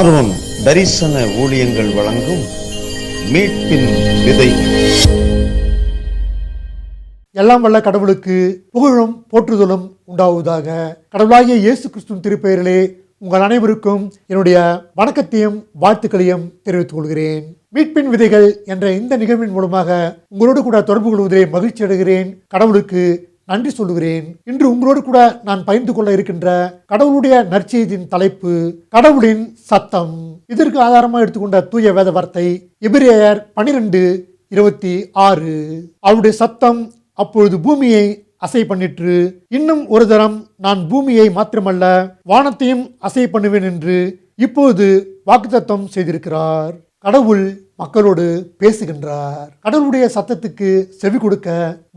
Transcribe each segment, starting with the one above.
Sharon தரிசன ஊழியங்கள் வழங்கும் மீட்பின் விதை. எல்லாம் வல்ல கடவுளுக்கு புகழும் போற்றுதலும் உண்டாவதாக. கடவுளாகிய இயேசு கிறிஸ்துவின் திருப்பெயரிலே உங்கள் அனைவருக்கும் என்னுடைய வணக்கத்தையும் வாழ்த்துக்களையும் தெரிவித்துக் கொள்கிறேன். மீட்பின் விதைகள் என்ற இந்த நிகழ்வின் மூலமாக உங்களோடு கூட தொடர்பு கொள்வதிலே மகிழ்ச்சி அடைகிறேன். கடவுளுக்கு நன்றி சொல்லுகிறேன். இன்று உங்களோடு கூட நான் பகிர்ந்து கொள்ள இருக்கின்ற கடவுளுடைய நற்செய்தியின் தலைப்பு கடவுளின் சத்தம். இதற்கு ஆதாரமாக எடுத்துக்கொண்ட தூய வேத வார்த்தை எபிரேயர் பனிரெண்டு இருபத்தி ஆறு. அவருடைய சத்தம் அப்பொழுது பூமியை அசை பண்ணிற்று. இன்னும் ஒரு தரம் நான் பூமியை மாத்திரமல்ல வானத்தையும் அசை பண்ணுவேன் என்று இப்போது வாக்குத்தத்தம் செய்திருக்கிறார். கடவுள் மக்களோடு பேசுகின்றார். கடவுளுடைய சத்தத்துக்கு செவி கொடுக்க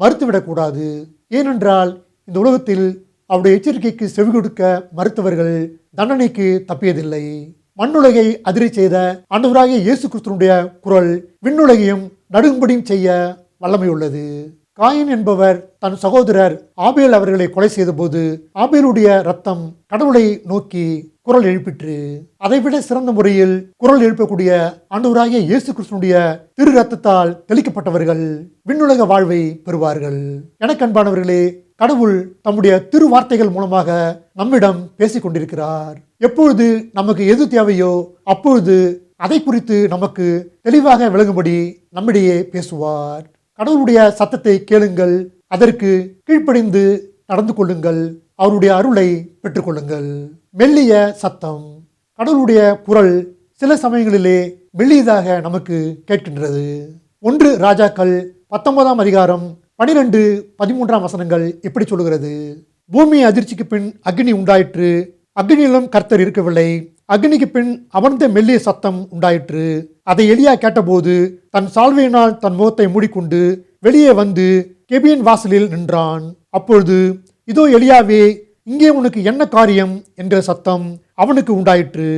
மறுத்துவிடக்கூடாது. ஏனென்றால் இந்த உலகத்தில் அவருடைய எச்சரிக்கைக்கு செவி கொடுக்க மறுத்தவர்கள் தண்டனைக்கு தப்பியதில்லை. மண்ணுலகை அதிரை செய்த ஆண்டவராகிய இயேசு கிறிஸ்துவனுடைய குரல் விண்ணுலகையும் நடுங்கும்படியும் செய்ய வல்லமை உள்ளது. காயின் என்பவர் தன் சகோதரர் ஆபேல் அவர்களை கொலை செய்தபோது ஆபேலுடைய ரத்தம் கடவுளை நோக்கி குரல் எழுப்பிற்று. அதைவிட சிறந்த முறையில் குரல் எழுப்பக்கூடிய ஆண்டவராகிய இயேசு கிறிஸ்துனுடைய திரு ரத்தத்தால் தெளிக்கப்பட்டவர்கள் விண்ணுலக வாழ்வை பெறுவார்கள். எனக்கு அன்பானவர்களே கடவுள் தம்முடைய திரு வார்த்தைகள் மூலமாக நம்மிடம் பேசிக் கொண்டிருக்கிறார். எப்பொழுது நமக்கு எது தேவையோ அப்பொழுது அதை குறித்து நமக்கு தெளிவாக விளங்கும்படி நம்மிடையே பேசுவார். கடவுளுடைய சத்தத்தை கேளுங்கள் அதற்கு கீழ்ப்படிந்து நடந்து கொள்ளுங்கள் அவருடைய அருளை பெற்றுக்கொள்ளுங்கள். மெல்லிய சத்தம் கடவுளுடைய குரல் சில சமயங்களிலே மெல்லியதாக நமக்கு கேட்கின்றது. ஒன்று ராஜாக்கள் பத்தொன்பதாம் அதிகாரம் பனிரெண்டு பதிமூன்றாம் வசனங்கள் எப்படி சொல்லுகிறது? பூமி அதிர்ச்சிக்கு பின் அக்னி உண்டாயிற்று அக்னியிலும் கர்த்தர் இருக்கவில்லை. அக்னிக்கு பின் அமர்ந்த மெல்லிய சத்தம் உண்டாயிற்று. அதை எளியா கேட்டபோது தன் சால்வையினால் தன் முகத்தை மூடிக்கொண்டு வெளியே வந்து கெபியன் வாசலில் நின்றான். அப்பொழுது இதோ எளியாவே இங்கே உனக்கு என்ன காரியம் என்ற சத்தம் அவனுக்கு உண்டாயிற்று.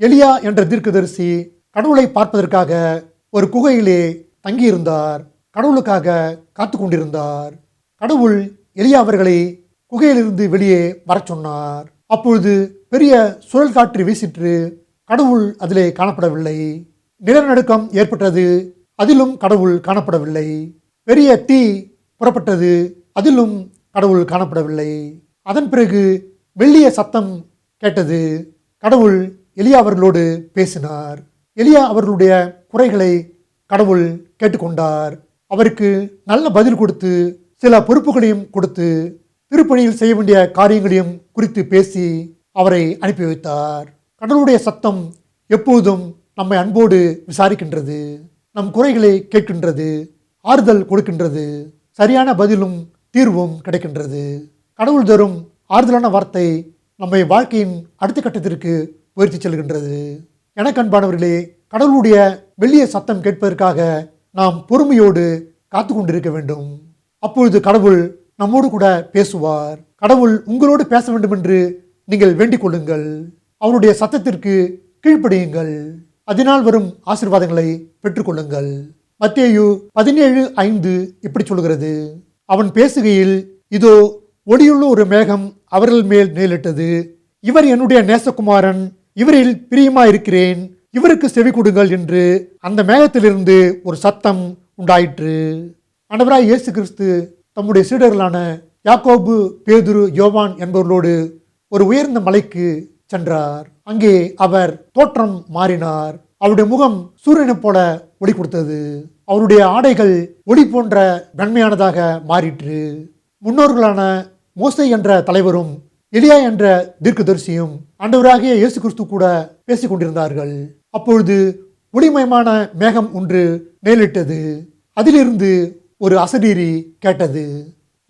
எலியா என்ற தீர்க்கதரிசி கடவுளை பார்ப்பதற்காக ஒரு குகையிலே தங்கியிருந்தார். கடவுளுக்காக காத்து கொண்டிருந்தார். கடவுள் எலியா அவர்களை குகையிலிருந்து வெளியே வரச் சொன்னார். அப்பொழுது பெரிய சுழல் காற்று வீசிற்று. கடவுள் அதிலே காணப்படவில்லை. நிலநடுக்கம் ஏற்பட்டது அதிலும் கடவுள் காணப்படவில்லை. பெரிய தீ புறப்பட்டது அதிலும் கடவுள் காணப்படவில்லை. அதன் பிறகு வெள்ளிய சத்தம் கேட்டது கடவுள் எலியா அவர்களோடு பேசினார். எலியா அவர்களுடைய குறைகளை கடவுள் கேட்டுக்கொண்டார். அவருக்கு நல்ல பதில் கொடுத்து சில பொறுப்புகளையும் கொடுத்து திருப்பணியில் செய்ய வேண்டிய காரியங்களையும் குறித்து பேசி அவரை அனுப்பி வைத்தார். கடவுளுடைய சத்தம் எப்போதும் நம்மை அன்போடு விசாரிக்கின்றது நம் குறைகளை கேட்கின்றது ஆறுதல் கொடுக்கின்றது சரியான பதிலும் தீர்வும் கிடைக்கின்றது. கடவுள் தரும் ஆறுதலான வார்த்தை நம்மை வாழ்க்கையின் அடுத்த கட்டத்திற்கு உயர்த்தி செல்கின்றது. எனக்கன்பானவர்களே கடவுளுடைய வெளியே சத்தம் கேட்பதற்காக நாம் பொறுமையோடு காத்து கொண்டிருக்க வேண்டும். அப்பொழுது கடவுள் நம்மோடு கூட பேசுவார். கடவுள் உங்களோடு பேச வேண்டும் என்று நீங்கள் வேண்டிக் கொள்ளுங்கள். அவருடைய சத்தத்திற்கு கீழ்ப்படியுங்கள். அதனால் வரும் ஆசீர்வாதங்களை பெற்றுக்கொள்ளுங்கள் மத்தேயு பதினேழு ஐந்து இப்படி சொல்கிறது அவன் பேசுகையில் இதோ ஒளியுள்ள ஒரு மேகம் அவர்கள் மேல் நேரிட்டது இவர் என்னுடைய நேசகுமாரன் இவரில் பிரியமாயிருக்கிறேன் இவருக்கு செவி கொடுங்கள் என்று அந்த மேகத்திலிருந்து ஒரு சத்தம் உண்டாயிற்று. அனவராய் இயேசு கிறிஸ்து தம்முடைய சீடர்களான யாக்கோபு பேதுரு யோவான் என்பவர்களோடு ஒரு உயர்ந்த மலைக்கு சென்றார். அங்கே அவர் தோற்றம் மாறினார். அவருடைய முகம் சூரியனைப் போல ஒளி கொடுத்தது. அவருடைய ஆடைகள் ஒளி போன்ற வெண்மையானதாக மாறிற்று. முன்னோர்களான மோசை என்ற தலைவரும் எலியா என்ற தீர்க்கதரிசியும் ஆண்டவராகிய இயேசு கிறிஸ்து கூட பேசிக் கொண்டிருந்தார்கள். அப்பொழுது ஒளிமயமான மேகம் ஒன்று மேலிட்டது. அதிலிருந்து ஒரு அசடீரி கேட்டது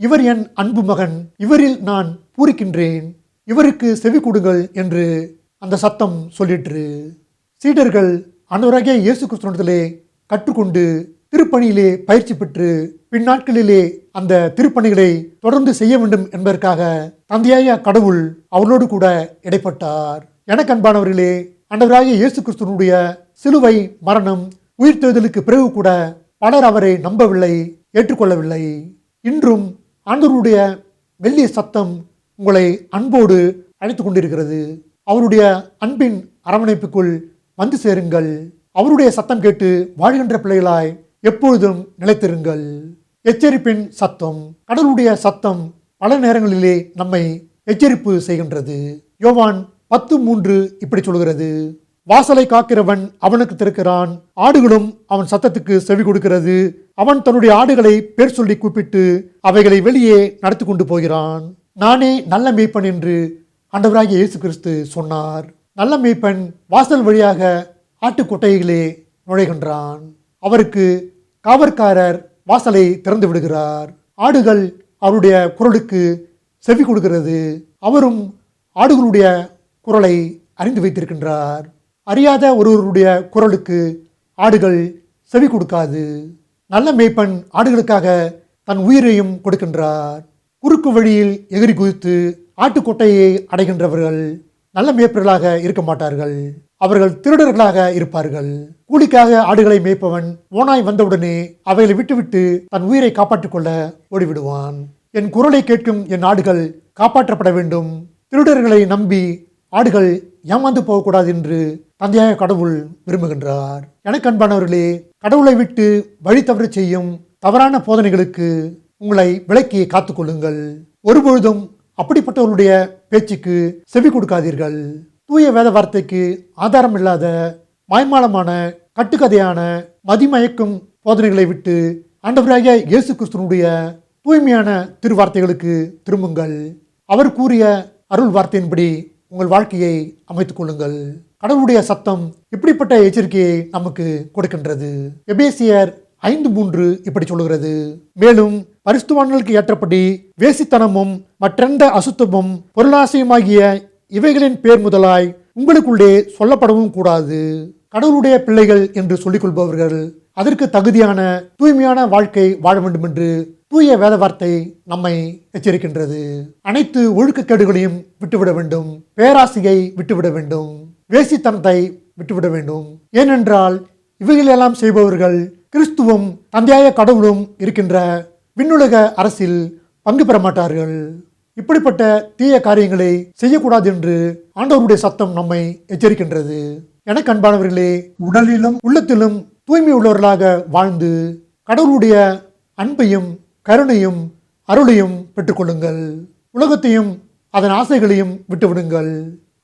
இவர் என் அன்பு மகன் இவரில் நான் பூரிக்கின்றேன் இவருக்கு செவி கொடுங்கள் என்று அந்த சத்தம் சொல்லிற்று. சீடர்கள் அன்னவராகிய இயேசு கிறிஸ்துவத்திலே கற்றுக்கொண்டு திருப்பணியிலே பயிற்சி பெற்று பின்னாட்களிலே அந்த திருப்பணிகளை தொடர்ந்து செய்ய வேண்டும் என்பதற்காக தந்தையாய கடவுள் அவரோடு கூட இடைப்பட்டார். எனக்கு அன்பானவர்களே அண்டவராகிய இயேசு கிறிஸ்துவனுடைய சிலுவை மரணம் உயிர் தேர்தலுக்கு பிறகு கூட பலர் அவரை நம்பவில்லை ஏற்றுக்கொள்ளவில்லை. இன்றும் ஆண்டவருடைய மெல்லிய சத்தம் உங்களை அன்போடு அழைத்து கொண்டிருக்கிறது. அவருடைய அன்பின் அரவணைப்புக்குள் வந்து சேருங்கள். அவருடைய சத்தம் கேட்டு வாழ்கின்ற பிள்ளைகளாய் எப்பொழுதும் நிலைத்திருங்கள். எச்சரிப்பின் சத்தம் கடவுளுடைய சத்தம் பல நேரங்களிலே நம்மை எச்சரிப்பு செய்கின்றது. யோவான் பத்து மூன்று இப்படி சொல்கிறது. வாசலை காக்கிறவன் அவனுக்கு திறக்கிறான் ஆடுகளும் அவன் சத்தத்துக்கு செவி கொடுக்கிறது. அவன் தன்னுடைய ஆடுகளை பேர் சொல்லி கூப்பிட்டு அவைகளை வெளியே நடத்தி கொண்டு போகிறான். நானே நல்ல மேய்ப்பன் என்று ஆண்டவராகிய இயேசு கிறிஸ்து சொன்னார். நல்ல மேய்ப்பன் வாசல் வழியாக ஆட்டுக்கொட்டைகளே நுழைகின்றான். அவருக்கு காவற்காரர் வாசலை திறந்து விடுகிறார். ஆடுகள் அவருடைய குரலுக்கு செவி கொடுக்கிறது. அவரும் ஆடுகளுடைய குரலை அறிந்து வைத்திருக்கின்றார். அறியாத ஒருவருடைய குரலுக்கு ஆடுகள் செவி கொடுக்காது. நல்ல மேய்ப்பன் ஆடுகளுக்காக தன் உயிரையும் கொடுக்கின்றார். குறுக்கு வழியில் எகிரி குதித்து ஆட்டுக்கொட்டையை அடைகின்றவர்கள் நல்ல மேய்ப்பர்களாக இருக்க மாட்டார்கள். அவர்கள் திருடர்களாக இருப்பார்கள். கூலிக்காக ஆடுகளை மேய்ப்பவன் ஓனாய் வந்தவுடனே அவைகளை விட்டுவிட்டு தன் உயிரை காப்பாற்றிக் கொள்ள ஓடிவிடுவான். என் குரலை கேட்கும் என் ஆடுகள் காப்பாற்றப்பட வேண்டும். திருடர்களை நம்பி ஆடுகள் ஏமாந்து போகக்கூடாது என்று தந்தையாக கடவுள் விரும்புகின்றார். எனக்கு அன்பானவர்களே கடவுளை விட்டு வழி தவறு செய்யும் தவறான போதனைகளுக்கு உங்களை விலக்கி காத்துக்கொள்ளுங்கள் ஒருபொழுதும் அப்படிப்பட்டவர்களுடைய பேச்சுக்கு செவி கொடுக்காதீர்கள். தூய வேத வார்த்தைக்கு ஆதாரம் இல்லாத மாய்மாலமான கட்டுக்கதையான மதிமயக்கும் போதனைகளை விட்டு ஆண்டவராகிய இயேசு கிறிஸ்துவனுடைய தூய்மையான திருவார்த்தைகளுக்கு திரும்புங்கள். அவர் கூறிய அருள் வார்த்தையின்படி உங்கள் வாழ்க்கையை அமைத்துக் கொள்ளுங்கள். கடவுளுடைய சத்தம் இப்படிப்பட்ட எச்சரிக்கையை நமக்கு கொடுக்கின்றது. எபேசியர் ஐந்து மூன்று இப்படி சொல்லுகிறது. மேலும் பரிசுத்தவான்களுக்கு ஏற்றபடி வேசித்தனமும் மற்றெந்த அசுத்தமும் பொருளாசையுமாகிய இவைகளின் பேர் முதலாய் உங்களுக்குள்ளே சொல்லப்படவும் கூடாது. கடவுளுடைய பிள்ளைகள் என்று சொல்லிக் கொள்பவர்கள் அதற்கு தகுதியான தூய்மையான வாழ்க்கை வாழ வேண்டும் என்று தூய வேத வார்த்தை நம்மை எச்சரிக்கின்றது. அனைத்து ஒழுக்கக்கேடுகளையும் விட்டுவிட வேண்டும். பேராசையை விட்டுவிட வேண்டும். வேசித்தனத்தை விட்டுவிட வேண்டும். ஏனென்றால் இவைகளெல்லாம் செய்பவர்கள் கிறிஸ்துவும் தந்தையாய கடவுளும் இருக்கின்ற விண்ணுலக அரசில் பங்கு பெற மாட்டார்கள். இப்படிப்பட்ட தீய காரியங்களை செய்யக்கூடாது என்று ஆண்டவருடைய சத்தம் நம்மை எச்சரிக்கின்றது. எனக்கு அன்பானவர்களே உடலிலும் உள்ளத்திலும் தூய்மை உள்ளவர்களாக வாழ்ந்து கடவுளுடைய அன்பையும் கருணையும் அருளையும் பெற்றுக்கொள்ளுங்கள். உலகத்தையும் அதன் ஆசைகளையும் விட்டுவிடுங்கள்.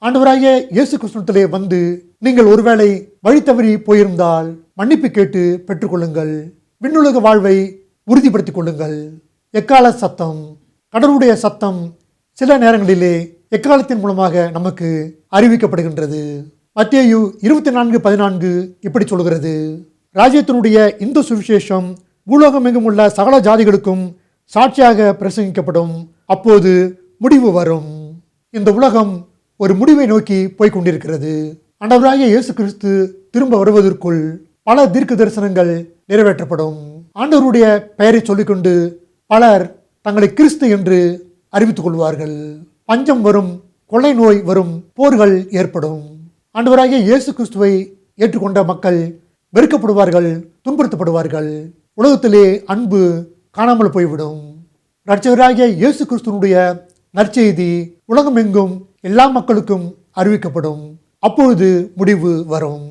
ஆண்டவராகிய இயேசு கிருஷ்ணத்திலே வந்து நீங்கள் ஒருவேளை வழி தவறி போயிருந்தால் மன்னிப்பு கேட்டு பெற்றுக்கொள்ளுங்கள். விண்ணுலக வாழ்வை உறுதிப்படுத்திக் கொள்ளுங்கள். எக்கால சத்தம்? கடலுடைய சத்தம் சில நேரங்களிலே எக்காலத்தின் மூலமாக நமக்கு அறிவிக்கப்படுகின்றது. மத்தியு இருபத்தி நான்கு பதினான்கு இப்படி சொல்கிறது. ராஜ்யத்தினுடைய இந்து சுவிசேஷம் பூலோகமெங்கும் உள்ள சகல ஜாதிகளுக்கும் சாட்சியாக பிரசங்கிக்கப்படும். அப்போது முடிவு வரும். இந்த உலகம் ஒரு முடிவை நோக்கி போய்க் கொண்டிருக்கிறது. ஆண்டவராகிய இயேசு கிறிஸ்து திரும்ப வருவதற்குள் பல தீர்க்க தரிசனங்கள் நிறைவேற்றப்படும். ஆண்டவருடைய பெயரை சொல்லிக்கொண்டு பலர் தங்களை கிறிஸ்து என்று அறிவித்துக் கொள்வார்கள். பஞ்சம் வரும் கொள்ளை நோய் வரும் போர்கள் ஏற்படும். ஆண்டவராகிய இயேசு கிறிஸ்துவை ஏற்றுக்கொண்ட மக்கள் வெறுக்கப்படுவார்கள் துன்புறுத்தப்படுவார்கள். உலகத்திலே அன்பு காணாமல் போய்விடும். இரட்சகராகிய இயேசு கிறிஸ்துவனுடைய நற்செய்தி உலகமெங்கும் எல்லா மக்களுக்கும் அறிவிக்கப்படும். அப்பொழுது முடிவு வரும்.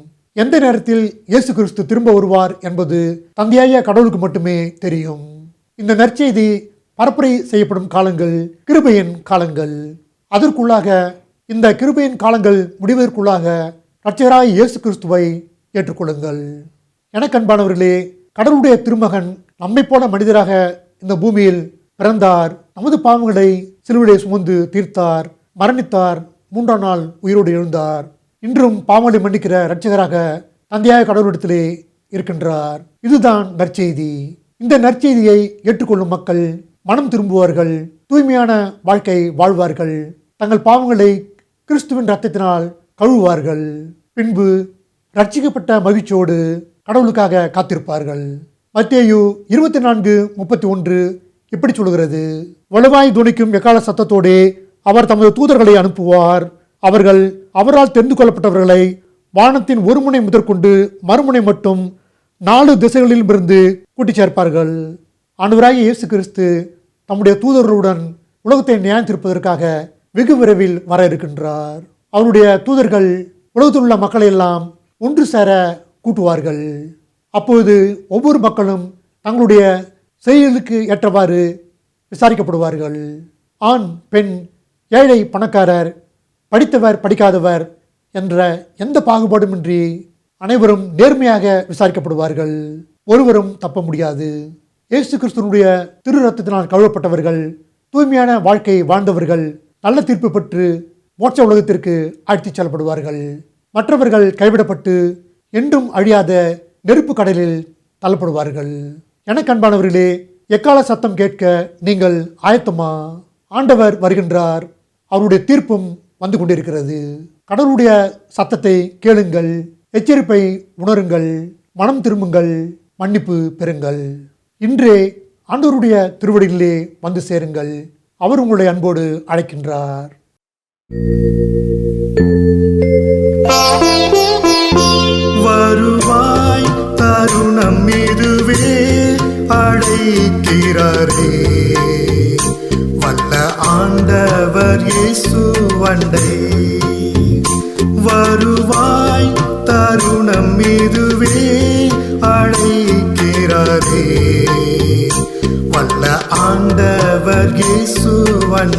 எந்த நேரத்தில் இயேசு கிறிஸ்து திரும்ப வருவார் என்பது தந்தையாய கடவுளுக்கு மட்டுமே தெரியும். இந்த நற்செய்தி பரப்புரை செய்யப்படும் காலங்கள் கிருபையின் காலங்கள். அதற்குள்ளாக இந்த கிருபையின் காலங்கள் முடிவதற்குள்ளாக ரட்சகராய் இயேசு கிறிஸ்துவை ஏற்றுக்கொள்ளுங்கள். எனக்கன்பானவர்களே கடவுளுடைய திருமகன் நம்மை போல மனிதராக இந்த பூமியில் பிறந்தார். நமது பாவங்களை சிலுவையிலே சுமந்து தீர்த்தார் மரணித்தார் மூன்றாம் நாள் உயிரோடு எழுந்தார். இன்றும் பாவங்களை மன்னிக்கிற இரட்சகராக தந்தையாக கடவுளிடத்திலே இருக்கின்றார். இதுதான் நற்செய்தி. இந்த நற்செய்தியை ஏற்றுக்கொள்ளும் மக்கள் மனம் திரும்புவார்கள் தூய்மையான வாழ்க்கை வாழ்வார்கள். தங்கள் பாவங்களை கிறிஸ்துவின் ரத்தத்தினால் கழுவுவார்கள். பின்பு ரட்சிக்கப்பட்ட மகிழ்ச்சியோடு கடவுளுக்காக காத்திருப்பார்கள். மத்தேயு இருபத்தி நான்கு முப்பத்தி ஒன்று இப்படி சொல்கிறது. வலுவாய் துணிக்கும் எக்கால சத்தத்தோடே அவர் தமது தூதர்களை அனுப்புவார். அவர்கள் அவரால் தெரிந்து கொள்ளப்பட்டவர்களை வானத்தின் ஒரு முனை முதற்கொண்டு மறுமுனை மட்டும் நாலு திசைகளிலும் இருந்து கூட்டிச் சேர்ப்பார்கள். ஆண்டவராகிய இயேசு கிறிஸ்து தம்முடைய தூதர்களுடன் உலகத்தை நியாயத்திருப்பதற்காக வெகு விரைவில் வர இருக்கின்றார். அவருடைய தூதர்கள் உலகத்தில் உள்ள மக்களை எல்லாம் ஒன்று சேர கூட்டுவார்கள். அப்போது ஒவ்வொரு மக்களும் தங்களுடைய செயலுக்கு ஏற்றவாறு விசாரிக்கப்படுவார்கள். ஆண் பெண் ஏழை பணக்காரர் படித்தவர் படிக்காதவர் என்ற எந்த பாகுபாடுமின்றி அனைவரும் நேர்மையாக விசாரிக்கப்படுவார்கள். ஒருவரும் தப்ப முடியாது. இயேசு கிறிஸ்துவனுடைய திரு ரத்தத்தினால் கழுவப்பட்டவர்கள் தூய்மையான வாழ்க்கை வாழ்ந்தவர்கள் நல்ல தீர்ப்பு பெற்று மோட்ச உலகத்திற்கு அழைத்துச் செல்லப்படுவார்கள். மற்றவர்கள் கைவிடப்பட்டு என்றும் அழியாத நெருப்பு கடலில் தள்ளப்படுவார்கள். எனக்கு அன்பானவர்களே எக்கால சத்தம் கேட்க நீங்கள் ஆயத்தமா? ஆண்டவர் வருகின்றார். அவருடைய தீர்ப்பும் வந்து கொண்டிருக்கிறது. கடவுளுடைய சத்தத்தை கேளுங்கள் எச்சரிப்பை உணருங்கள் மனம் திரும்புங்கள் மன்னிப்பு பெறுங்கள். இன்றே ஆண்டவருடைய திருவடிகளிலே வந்து சேருங்கள். அவர் உங்களுடைய அன்போடு அழைக்கின்றார்.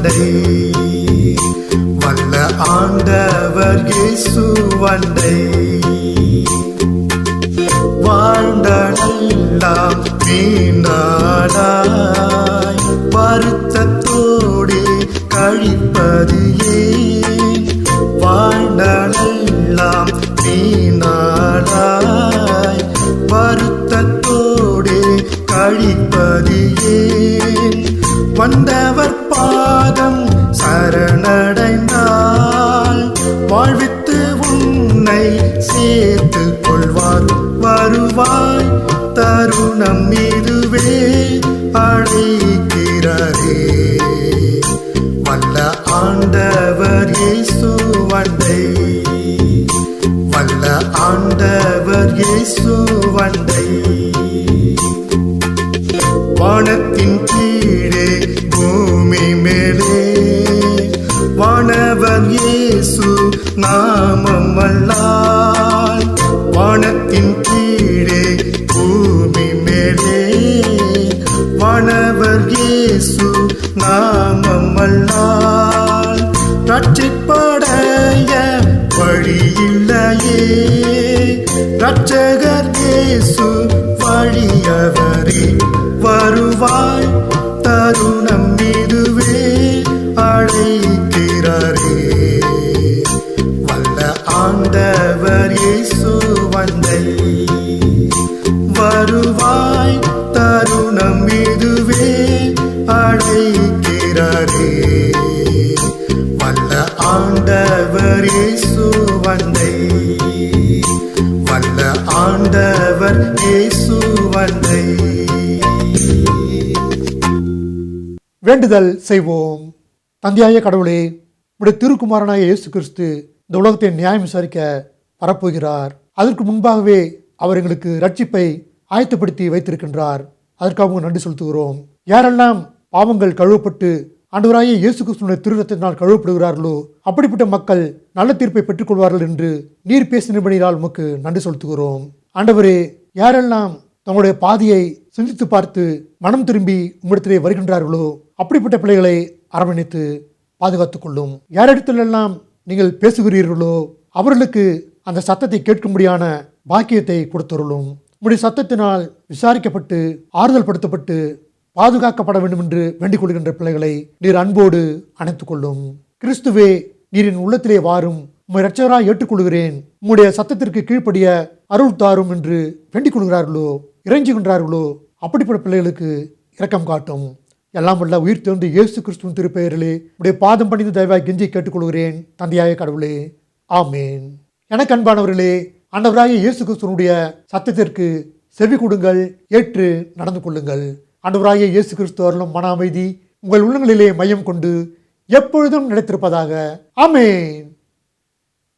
வண்டை வல்ல ஆண்டவர் இயேசு வண்டை வாழ்ந்தெல்லாம் வீணாடாய் வருத்தத்தோடு கழிப்பது ஏன் வாழ்ந்தெல்லாம் வீணாடாய் வருத்தத்தோடு கழிப்பது ஏன் வந்தவர் சரணடைந்தால் வாழ்வித்து உன்னை சேர்த்து கொள்வார். வருவாய் தருணம் இதுவே அழைக்கிறாரே. வல்ல ஆண்டவர் இயேசு வண்டை வல்ல ஆண்டவர் இயேசு வண்டை வானவர் இயேசு நாமம் வல்லால் வானத்தின் கீழே பூமி மேலே. வானவர் இயேசு நாமம் வல்லால் ரட்சிப்படைய வழி இல்லையே ரட்சகர் இயேசு வழியவரே வருவார் வேண்டுதல் செய்வோம். தந்தையாய கடவுளே உடைய திருக்குமாரனாய இயேசு கிறிஸ்து இந்த உலகத்தை நியாயம் விசாரிக்க வரப்போகிறார். அதற்கு முன்பாகவே அவர் எங்களுக்கு ரட்சிப்பை ஆயத்தப்படுத்தி வைத்திருக்கின்றார். அதற்காக உங்களுக்கு நன்றி செலுத்துகிறோம். யாரெல்லாம் பாவங்கள் கழுவப்பட்டு ஆண்டவராய இயேசு கிறிஸ்துடைய திருரத்தினால் கழுவப்படுகிறார்களோ அப்படிப்பட்ட மக்கள் நல்ல தீர்ப்பை பெற்றுக்கொள்வார்கள் என்று நீர் பேசினபடியால் உமக்கு நன்றி செலுத்துகிறோம். ஆண்டவரே யாரெல்லாம் தங்களுடைய பாதியை சிந்தித்து பார்த்து மனம் திரும்பி உம்மிடத்திலே வருகின்றார்களோ? அப்படிப்பட்ட பிள்ளைகளை அரவணைத்து பாதுகாத்துக் கொள்ளும். யாரிடத்திலெல்லாம் நீங்கள் பேசுகிறீர்களோ அவர்களுக்கு அந்த சத்தத்தை கேட்கும்படியான பாக்கியத்தை கொடுத்தருளும். உங்களுடைய சத்தத்தினால் விசாரிக்கப்பட்டு ஆறுதல் படுத்தப்பட்டு பாதுகாக்கப்பட வேண்டும் என்று வேண்டிக் கொள்கின்ற பிள்ளைகளை நீர் அன்போடு அணைத்துக் கொள்ளும். கிறிஸ்துவே நீரின் உள்ளத்திலே வாரும் உம்மை ரட்சகராக ஏற்றுக்கொள்கிறேன். உம்முடைய சத்தத்திற்கு கீழ்ப்படிய அருள் தாரும் என்று வேண்டிக் கொள்கிறார்களோ? இறைஞ்சுகின்றார்களோ? அப்படிப்பட்ட பிள்ளைகளுக்கு இரக்கம் காட்டும். எல்லாம் வல்ல உயிர் தேர்ந்து இயேசு கிறிஸ்துவின் திருப்பெயரிலே உடைய பாதம் பணிந்து தயவாய் கெஞ்சி கேட்டுக்கொள்கிறேன் தந்தையாய கடவுளே. ஆமேன். எனக்கு அன்பானவர்களே ஆண்டவராய இயேசு கிறிஸ்துவனுடைய சத்தத்திற்கு செவி கொடுங்கள் ஏற்று நடந்து கொள்ளுங்கள். ஆண்டவராய இயேசு கிறிஸ்து அருளும் மன அமைதி உங்கள் உள்ளங்களிலே மையம் கொண்டு எப்பொழுதும் நிலைத்திருப்பதாக. ஆமேன்.